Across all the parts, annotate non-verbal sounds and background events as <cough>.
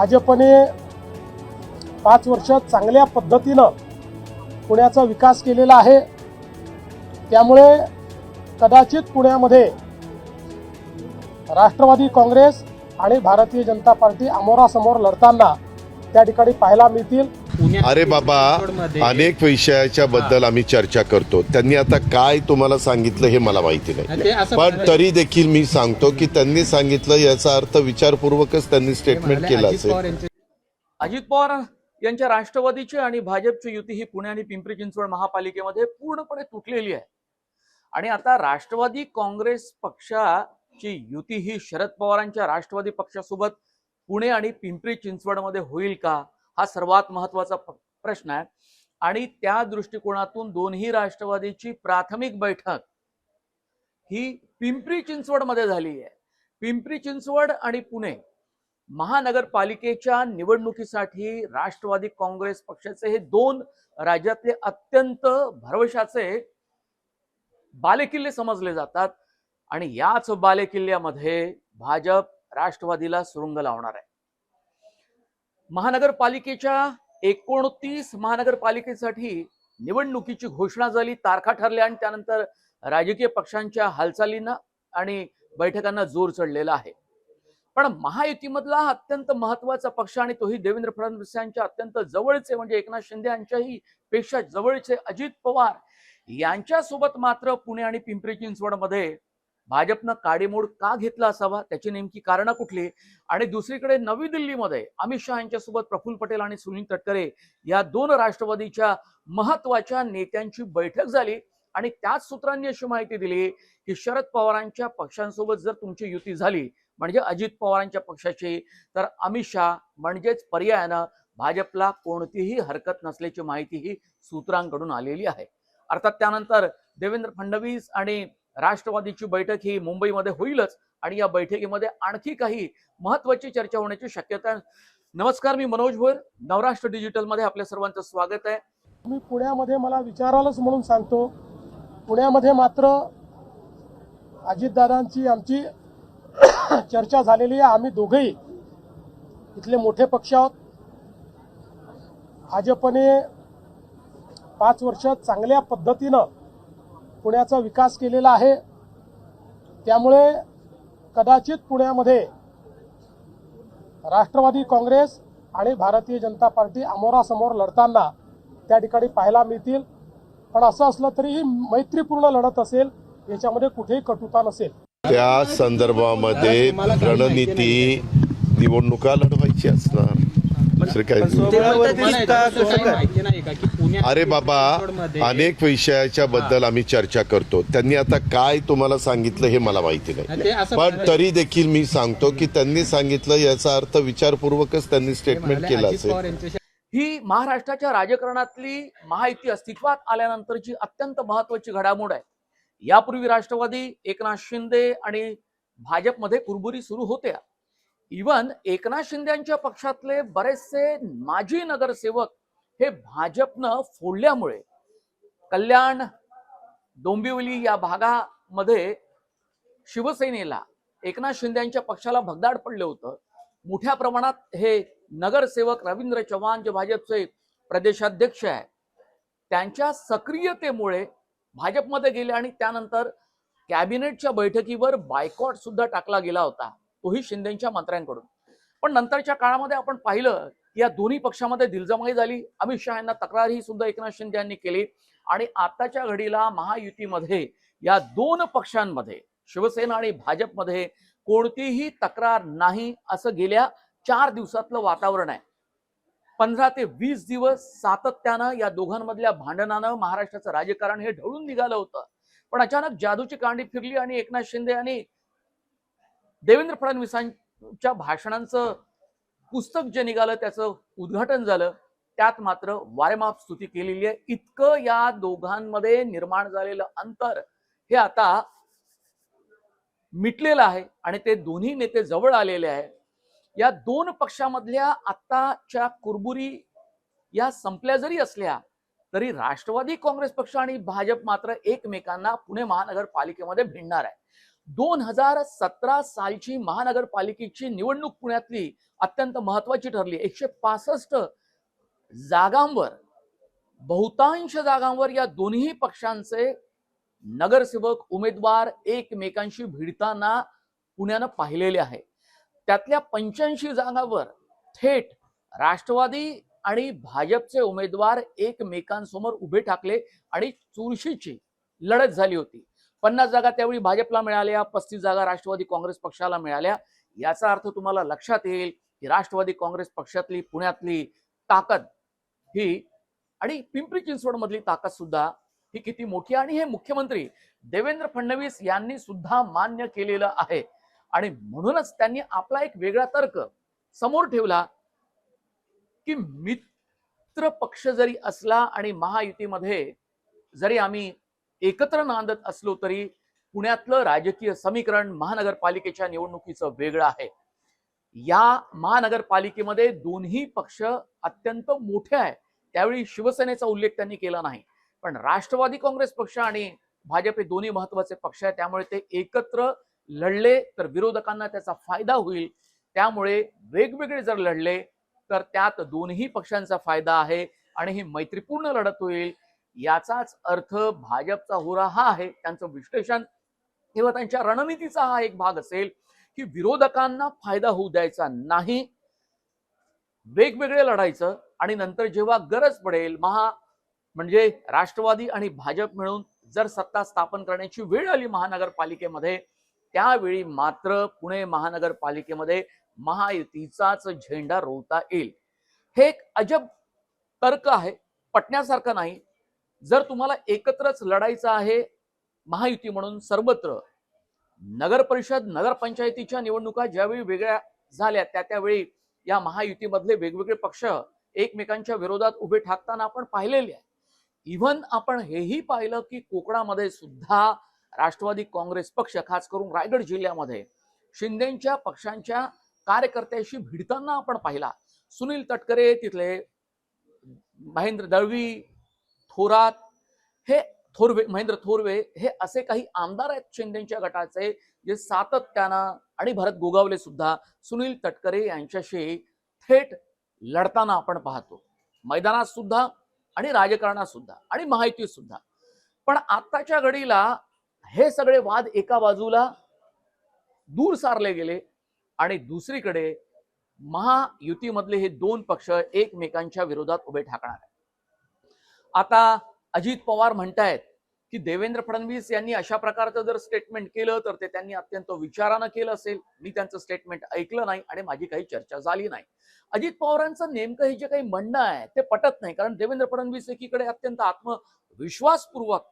भाजपने पाच वर्ष चांगल्या पद्धतीनं पुण्याचा विकास केलेला आहे. त्यामुळे कदाचित पुण्यामध्ये राष्ट्रवादी काँग्रेस आणि भारतीय जनता पार्टी अमोरासमोर लढताना त्या ठिकाणी पाहायला मिळतील. अरे बाबा अनेक विषयाच्या बद्दल आम्ही चर्चा करतो. त्यांनी आता काय तुम्हाला सांगितलं हे मला माहिती नाही. पण तरी देखील मी सांगतो की त्यांनी सांगितलं याचा अर्थ विचारपूर्वकच त्यांनी स्टेटमेंट केलं अजित असेल. अजित पवार यांच्या राष्ट्रवादीची आणि भाजपची युती ही पुणे आणि पिंपरी चिंचवड महापालिकेमध्ये पूर्णपणे तुटलेली आहे. आणि आता राष्ट्रवादी काँग्रेस पक्षाची युती ही शरद पवारांच्या राष्ट्रवादी पक्षासोबत पुणे आणि पिंपरी चिंचवडमध्ये होईल का? हा सर्वात महत्त्वाचा प्रश्न आहे. आणि त्या दृष्टिकोनातून दोन्ही राष्ट्रवादीची प्राथमिक बैठक ही पिंपरी चिंचवडमध्ये झाली आहे. पिंपरी चिंचवड आणि पुणे महानगरपालिकेच्या निवडणुकीसाठी राष्ट्रवादी काँग्रेस पक्षाचे हे दोन राज्यातले अत्यंत भरवशाचे बालेकिल्ले समजले जातात. आणि याच बालेकिल्ल्यामध्ये भाजप राष्ट्रवादीला सुरुंग लावणार आहे. महानगरपालिकेच्या एकोणतीस महानगरपालिकेसाठी निवडणुकीची घोषणा झाली तारखा ठरल्या आणि त्यानंतर राजकीय पक्षांच्या हालचालींना आणि बैठकांना जोर चढलेला आहे. पण महायुतीमधला अत्यंत महत्त्वाचा पक्ष आणि तोही देवेंद्र फडणवीस यांच्या अत्यंत जवळचे म्हणजे एकनाथ शिंदे यांच्याही पेक्षा जवळचे अजित पवार यांच्यासोबत मात्र पुणे आणि पिंपरी चिंचवडमध्ये भाजपनं काडीमोड का घेतला असावा? त्याची नेमकी कारणं कुठली? आणि दुसरीकडे नवी दिल्लीमध्ये अमित शहा यांच्यासोबत प्रफुल्ल पटेल आणि सुनील तटकरे या दोन राष्ट्रवादीच्या महत्त्वाच्या नेत्यांची बैठक झाली आणि त्याच सूत्रांनी अशी माहिती दिली की शरद पवारांच्या पक्षांसोबत जर तुमची युती झाली म्हणजे अजित पवारांच्या पक्षाची तर अमित शहा म्हणजेच पर्यायानं भाजपला कोणतीही हरकत नसल्याची माहिती ही सूत्रांकडून आलेली आहे. अर्थात त्यानंतर देवेंद्र फडणवीस आणि राष्ट्रवादीची बैठक ही मुंबईमध्ये होईलच आणि या बैठकीमध्ये आणखी काही महत्वाची चर्चा होण्याची शक्यता आहे. नमस्कार मी मनोज भोयर नवराष्ट्र डिजिटलमध्ये आपल्या सर्वांचं स्वागत आहे. मी पुण्यामध्ये मला विचारालच म्हणून सांगतो. पुण्यामध्ये मात्र अजितदादांची आमची <coughs> चर्चा झालेली आहे. आम्ही दोघेही इथले मोठे पक्ष आहोत. भाजपने पाच वर्ष चांगल्या पद्धतीनं पुण्याचा विकास केलेला आहे. त्यामुळे कदाचित पुण्यामध्ये राष्ट्रवादी काँग्रेस आणि भारतीय जनता पार्टी अमोरासमोर लढताना त्या ठिकाणी पाहायला मिळतील. पण असं असलं तरीही मैत्रीपूर्ण लढत असेल याच्यामध्ये कुठेही कटुता नसेल. त्या संदर्भामध्ये रणनीती निवडणुका लढवायची असणार. दुसरं काय? माहिती नाही का की पुण्यात अरे बाबा अनेक विषयाच्या बद्दल आम्ही चर्चा करतो. त्यांनी आता काय तुम्हाला सांगितलं हे मला माहिती नाही. पण तरी देखील मी सांगतो की त्यांनी सांगितलं याचा अर्थ विचारपूर्वकच त्यांनी स्टेटमेंट केलं असेल. ही महाराष्ट्राच्या राजकारणातली महायुती अस्तित्वात आल्यानंतरची अत्यंत महत्वाची घडामोड आहे. यापूर्वी राष्ट्रवादी एकनाथ शिंदे आणि भाजपमध्ये कुरबुरी सुरू होत्या. इवन एकनाथ शिंदेच्या पक्षातले बरेचसे माजी नगरसेवक हे भाजपनं फोडल्यामुळे कल्याण डोंबिवली या भागामध्ये शिवसेनेला एकनाथ शिंदेच्या पक्षाला भगदाड पडलं होतं. मोठ्या प्रमाणात हे नगरसेवक रवींद्र चव्हाण जे भाजपचे प्रदेशाध्यक्ष आहे त्यांच्या सक्रियतेमुळे भाजपमध्ये गेले आणि त्यानंतर कॅबिनेटच्या बैठकीवर बायकॉट सुद्धा टाकला गेला होता. तोही शिंदेच्या मंत्र्यांकडून. पण नंतरच्या काळामध्ये आपण पाहिलं की या दोन्ही पक्षामध्ये दिलजमाई झाली. अमित शहा यांना तक्रारही सुद्धा एकनाथ शिंदे यांनी केली. आणि आताच्या घडीला महायुतीमध्ये या दोन पक्षांमध्ये शिवसेना आणि भाजपमध्ये कोणतीही तक्रार नाही असं गेल्या चार दिवसातलं वातावरण आहे. पंधरा ते वीस दिवस सातत्यानं या दोघांमधल्या भांडणानं महाराष्ट्राचं राजकारण हे ढळून निघालं होतं. पण अचानक जादूची कांडी फिरली आणि एकनाथ शिंदे यांनी देवेंद्र फडणवीसांच्या भाषणांचं पुस्तक जे निघालं त्याचं उद्घाटन झालं त्यात मात्र वारेमाप स्तुती केलेली आहे. इतकं या दोघांमध्ये निर्माण झालेलं अंतर हे आता मिटलेलं आहे आणि ते दोन्ही नेते जवळ आलेले आहे. या दोन पक्षामधल्या आत्ताच्या कुरबुरी या संपल्या जरी असल्या तरी राष्ट्रवादी काँग्रेस पक्ष आणि भाजप मात्र एकमेकांना पुणे महानगरपालिकेमध्ये भिडणार आहे. दोन हजार सतरा सालची महानगरपालिकेची निवडणूक पुण्यातली अत्यंत महत्वाची ठरली. एकशे पासष्ट जागांवर बहुतांश जागांवर या दोन्ही पक्षांचे नगरसेवक उमेदवार एकमेकांशी भिडताना पुण्यानं पाहिलेले आहे. त्यातल्या पंच्याऐंशी जागांवर थेट राष्ट्रवादी आणि भाजपचे उमेदवार एकमेकांसमोर उभे ठाकले आणि चुरशीची लढत झाली होती. पन्नास जागा त्यावेळी भाजपला मिळाल्या पस्तीस जागा राष्ट्रवादी काँग्रेस पक्षाला मिळाल्या. याचा अर्थ तुम्हाला लक्षात येईल की राष्ट्रवादी काँग्रेस पक्षातली पुण्यातली ताकद ही आणि पिंपरी चिंचवड मधली ताकद सुद्धा ही किती मोठी आणि हे मुख्यमंत्री देवेंद्र फडणवीस यांनी सुद्धा मान्य केलेलं आहे. आणि म्हणूनच त्यांनी आपला एक वेगळा तर्क समोर ठेवला की मित्र पक्ष जरी असला आणि महायुतीमध्ये जरी आम्ही एकत्र नांदत असलो तरी पुण्यातलं राजकीय समीकरण महानगरपालिकेच्या निवडणुकीचं वेगळं आहे. या महानगरपालिकेमध्ये दोन्ही पक्ष अत्यंत मोठे आहे त्यावेळी शिवसेनेचा उल्लेख त्यांनी केला नाही. पण राष्ट्रवादी काँग्रेस पक्ष आणि भाजप हे दोन्ही महत्त्वाचे पक्ष आहेत. त्यामुळे ते एकत्र लढले तर विरोधकांना त्याचा फायदा होईल. त्यामुळे वेगवेगळे जर लढले तर त्यात दोन्ही पक्षांचा फायदा आहे आणि ही मैत्रीपूर्ण लढत होईल. याचाच अर्थ भाजपचा होरा हा आहे त्यांचं विश्लेषण किंवा त्यांच्या रणनीतीचा हा एक भाग असेल की विरोधकांना फायदा होऊ द्यायचा नाही. वेगवेगळे लढायचं आणि नंतर जेव्हा गरज पडेल महा म्हणजे राष्ट्रवादी आणि भाजप मिळून जर सत्ता स्थापन करण्याची वेळ आली महानगरपालिकेमध्ये त्यावेळी मात्र पुणे महानगरपालिकेमध्ये महायुतीचाच झेंडा रोवता येईल. हे एक अजब तर्क आहे पटण्यासारखं नाही जर तुम्हाला एकत्रच लढायचं आहे महायुती म्हणून सर्वत्र नगर परिषद नगरपंचायतीच्या निवडणुका ज्यावेळी वेगळ्या झाल्या त्या त्यावेळी या महायुतीमधले वेगवेगळे पक्ष एकमेकांच्या विरोधात उभे ठाकताना आपण पाहिलेले आहे. इव्हन आपण हेही पाहिलं की कोकणामध्ये सुद्धा राष्ट्रवादी काँग्रेस पक्ष खास करून रायगड जिल्ह्यामध्ये शिंदेच्या पक्षांच्या कार्यकर्त्याशी भिडताना आपण पाहिला. सुनील तटकरे तिथले महेंद्र दळवी थोरात हे थोरवे महेंद्र थोरवे हे असे काही आमदार आहेत शिंदेच्या गटाचे जे सातत्यानं आणि भरत गोगावले सुद्धा सुनील तटकरे यांच्याशी थेट लढताना आपण पाहतो. मैदानात सुद्धा आणि राजकारणात सुद्धा आणि माहिती सुद्धा. पण आत्ताच्या घडीला हे सगळे वाद एका बाजूला दूर सारले गेले आणि दुसरीकडे महायुतीमधले हे दोन पक्ष एकमेकांच्या विरोधात उभे ठाकणार आहेत. आता अजित पवार म्हणतायत की देवेंद्र फडणवीस यांनी अशा प्रकारचं जर स्टेटमेंट केलं तर ते त्यांनी अत्यंत विचारानं केलं असेल. मी त्यांचं स्टेटमेंट ऐकलं नाही आणि माझी काही चर्चा झाली नाही. अजित पवारांचं नेमकं हे जे काही म्हणणं आहे ते पटत नाही. कारण देवेंद्र फडणवीस एकीकडे अत्यंत आत्मविश्वासपूर्वक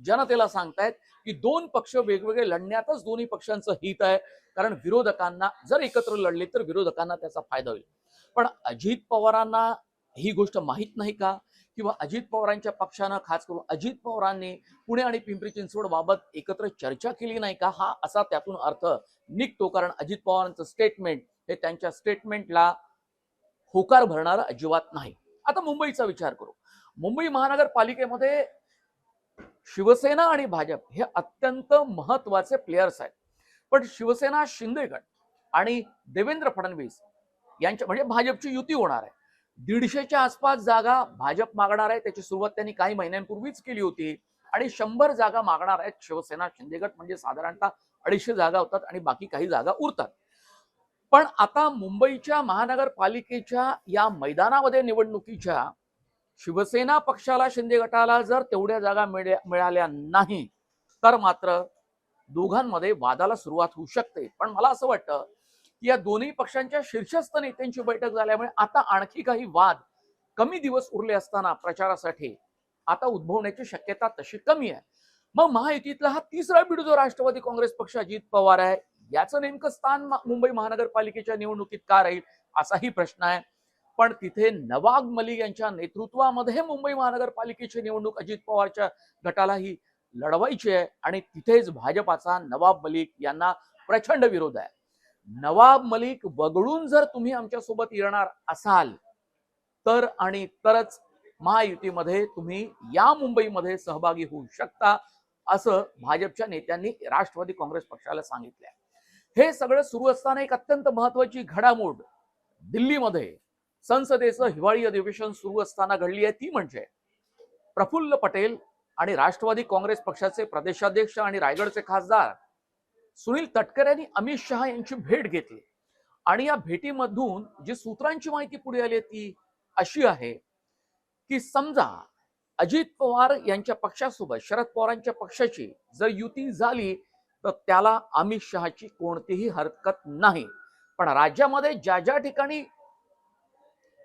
जनतेला सांगतायत की दोन पक्ष वेगवेगळे लढण्यातच दोन्ही पक्षांचं हित आहे. कारण विरोधकांना जर एकत्र लढले तर विरोधकांना त्याचा फायदा होईल. पण अजित पवारांना ही गोष्ट माहीत नाही का? किंवा अजित पवारांच्या पक्षानं खास करून अजित पवारांनी पुणे आणि पिंपरी चिंचवड बाबत एकत्र चर्चा केली नाही का? हा असा त्यातून अर्थ निघतो. कारण अजित पवारांचं स्टेटमेंट हे त्यांच्या स्टेटमेंटला होकार भरणार अजिबात नाही. आता मुंबईचा विचार करू. मुंबई महानगरपालिकेमध्ये शिवसेना आणि भाजप हे अत्यंत महत्त्वाचे प्लेयर्स आहेत. पण शिवसेना शिंदेगड आणि देवेंद्र फडणवीस यांच्या म्हणजे भाजपची युती होणार आहे. दीडशेच्या आसपास जागा भाजप मागणार आहे. त्याची सुरुवात त्यांनी काही महिन्यांपूर्वीच केली होती. आणि शंभर जागा मागणार आहेत शिवसेना शिंदेगट म्हणजे साधारणतः अडीचशे जागा होतात आणि बाकी काही जागा उरतात. पण आता मुंबईच्या महानगरपालिकेच्या या मैदानामध्ये निवडणुकीच्या शिवसेना पक्षाला शिंदे गटाला जर तेवढ्या जागा मिळाल्या नाही तर मात्र दोघांमध्ये वादाला सुरुवात होऊ शकते. पण मला असं वाटतं या दोन्ही पक्षांच्या शीर्षस्थ नेत्यांची बैठक झाल्यामुळे आता आणखी काही वाद कमी दिवस उरले असताना प्रचारासाठी आता उद्भवण्याची शक्यता तशी कमी आहे. मग महायुतीतला हा तिसरा बीड जो राष्ट्रवादी काँग्रेस पक्ष अजित पवार आहे याचं नेमकं स्थान मुंबई महानगरपालिकेच्या निवडणुकीत का राहील असाही प्रश्न आहे. पण तिथे नवाब मलिक यांच्या नेतृत्वामध्ये मुंबई महानगरपालिकेची निवडणूक अजित पवारच्या गटालाही लढवायची आहे आणि तिथेच भाजपाचा नवाब मलिक यांना प्रचंड विरोध आहे. नवाब मलिक वगळून जर तुम्ही आमच्यासोबत येणार असाल तर आणि तरच महायुतीमध्ये तुम्ही या मुंबईमध्ये सहभागी होऊ शकता असं भाजपच्या नेत्यांनी राष्ट्रवादी काँग्रेस पक्षाला सांगितलंय. हे सगळं सुरू असताना एक अत्यंत महत्वाची घडामोड दिल्लीमध्ये संसदेचं हिवाळी अधिवेशन सुरू असताना घडली आहे. ती म्हणजे प्रफुल्ल पटेल आणि राष्ट्रवादी काँग्रेस पक्षाचे प्रदेशाध्यक्ष आणि रायगडचे खासदार सुनील तटकरे यांनी अमित शहा यांची भेट घेतली. आणि या भेटीमधून जी सूत्रांची माहिती पुढे आली ती अशी आहे की समजा अजित पवार यांच्या पक्षासोबत शरद पवारांच्या पक्षाची जर युती झाली तर त्याला अमित शहाची कोणतीही हरकत नाही. पण राज्यामध्ये ज्या ज्या ठिकाणी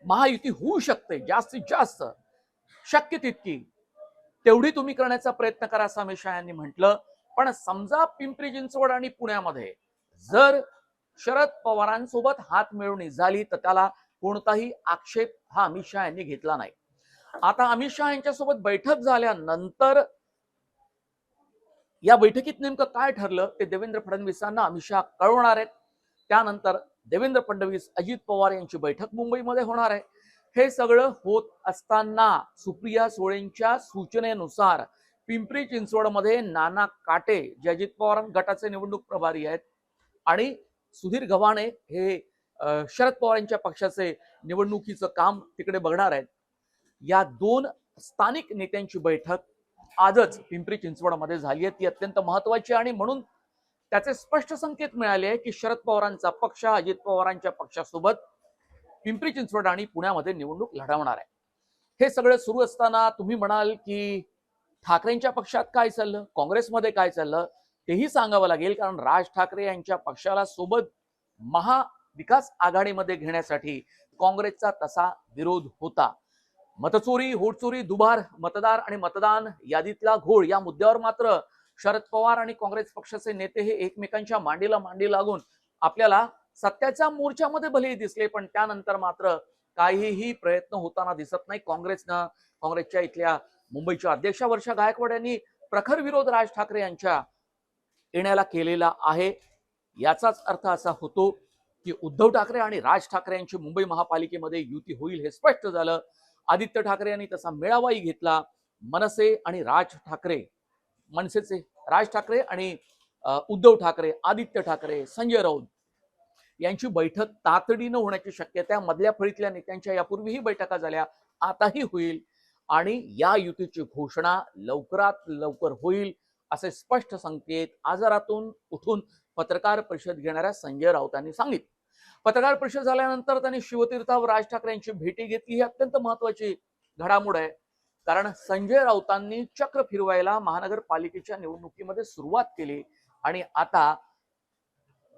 महायुती होऊ शकते जास्तीत जास्त शक्य तितकी तेवढी तुम्ही करण्याचा प्रयत्न करा असं अमित शहा यांनी म्हटलं. पण समजा पिंपरी चिंचवड आणि पुण्यामध्ये जर शरद पवारांसोबत हात मिळवणी झाली तर त्याला कोणताही आक्षेप हा अमित शहा यांनी घेतला नाही. आता अमित शहा यांच्यासोबत बैठक झाल्यानंतर या बैठकीत नेमकं काय ठरलं ते देवेंद्र फडणवीसांना अमित शहा कळवणार आहेत. त्यानंतर देवेंद्र फडणवीस अजित पवार यांची बैठक मुंबईमध्ये होणार आहे. हे सगळं होत असताना सुप्रिया सुळेंच्या सूचनेनुसार पिंपरी चिंचवडमध्ये नाना काटे जे अजित पवार गटाचे निवडणूक प्रभारी आहेत. आणि सुधीर गव्हाणे हे शरद पवार यांच्या पक्षाचे निवडणुकीचं काम तिकडे बघणार आहेत. या दोन स्थानिक नेत्यांची बैठक आजच पिंपरी चिंचवडमध्ये झाली आहे. ती अत्यंत महत्वाची आणि म्हणून त्याचे स्पष्ट संकेत मिळाले आहे की शरद पवारांचा पक्ष अजित पवारांच्या पक्षासोबत पिंपरी चिंचवड आणि पुण्यामध्ये निवडणूक लढवणार आहे. हे सगळं सुरू असताना तुम्ही म्हणाल की ठाकरेंच्या पक्षात काय चाललं? काँग्रेसमध्ये काय चाललं? तेही सांगावं लागेल कारण राज ठाकरे यांच्या पक्षाला सोबत महाविकास आघाडीमध्ये घेण्यासाठी काँग्रेसचा तसा विरोध होता. मतचोरी होटचोरी दुबार मतदार आणि मतदान यादीतला घोळ या मुद्द्यावर मात्र शरद पवार आणि काँग्रेस पक्षाचे नेते हे एकमेकांच्या मांडीला मांडी लागून आपल्याला सत्याच्या मोर्चामध्ये भलेही दिसले पण त्यानंतर मात्र काहीही प्रयत्न होताना दिसत नाही काँग्रेसनं. काँग्रेसच्या इथल्या मुंबईच्या अध्यक्षा वर्षा गायकवाड यांनी प्रखर विरोध राज ठाकरे यांच्या येण्याला केलेला आहे. याचाच अर्थ असा होतो की उद्धव ठाकरे आणि राज ठाकरे यांची मुंबई महापालिकेमध्ये युती होईल हे स्पष्ट झालं. आदित्य ठाकरे यांनी तसा मेळावाही घेतला. मनसे आणि राज ठाकरे मनसेचे राज ठाकरे आणि उद्धव ठाकरे आदित्य ठाकरे संजय राऊत यांची बैठक तातडीनं होण्याची शक्यता मधल्या फळीतल्या नेत्यांच्या यापूर्वीही बैठका झाल्या. आताही होईल. आणि या युतीची घोषणा लवकरात लवकर होईल असे स्पष्ट संकेत आजारातून उठून पत्रकार परिषद घेणाऱ्या संजय राऊतांनी सांगितले. पत्रकार परिषद झाल्यानंतर त्यांनी शिवतीर्थावर राज ठाकरे यांची भेटी घेतली. ही अत्यंत महत्वाची घडामोड आहे. कारण संजय राऊतांनी चक्र फिरवायला महानगरपालिकेच्या निवडणुकीमध्ये सुरुवात केली आणि आता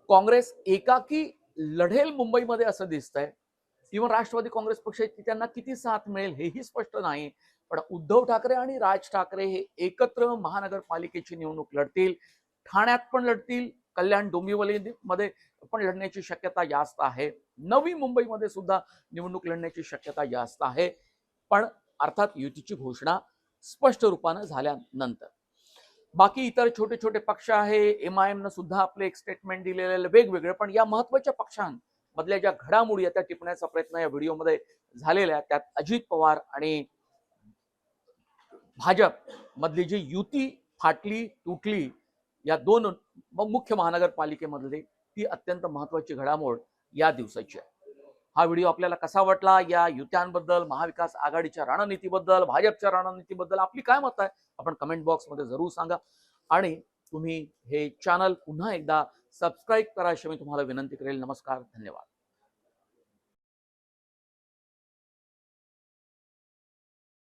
काँग्रेस एकाकी लढेल मुंबईमध्ये असं दिसतंय. किंवा राष्ट्रवादी काँग्रेस पक्षाची त्यांना किती साथ मिळेल हेही स्पष्ट नाही. पण उद्धव ठाकरे आणि राज ठाकरे हे एकत्र महानगरपालिकेची निवडणूक लढतील. ठाण्यात पण लढतील कल्याण डोंबिवली मध्ये पण लढण्याची शक्यता जास्त आहे. नवी मुंबईमध्ये सुद्धा निवडणूक लढण्याची शक्यता जास्त आहे. पण अर्थात युतीची घोषणा स्पष्ट रूपानं झाल्यानंतर. बाकी इतर छोटे छोटे पक्ष आहे एम आय एमनं सुद्धा आपले एक स्टेटमेंट दिलेले वेगवेगळे पण या महत्त्वाच्या मधल्या ज्या घडामोडी आहेत त्या टिपण्याचा प्रयत्न या व्हिडिओमध्ये झालेला आहे त्यात अजित पवार आणि भाजप मधली जी युती फाटली तुटली या दोन मुख्य महानगरपालिकेमधली ती अत्यंत महत्वाची घडामोड या दिवसाची आहे. हा व्हिडिओ आपल्याला कसा वाटला? या युत्यांबद्दल महाविकास आघाडीच्या रणनीतीबद्दल भाजपच्या रणनीतीबद्दल आपली काय मत आहे? आपण कमेंट बॉक्समध्ये जरूर सांगा. आणि तुम्ही हे चॅनल पुन्हा एकदा सबस्क्राईब करा अशी मी तुम्हाला विनंती करेल. नमस्कार धन्यवाद.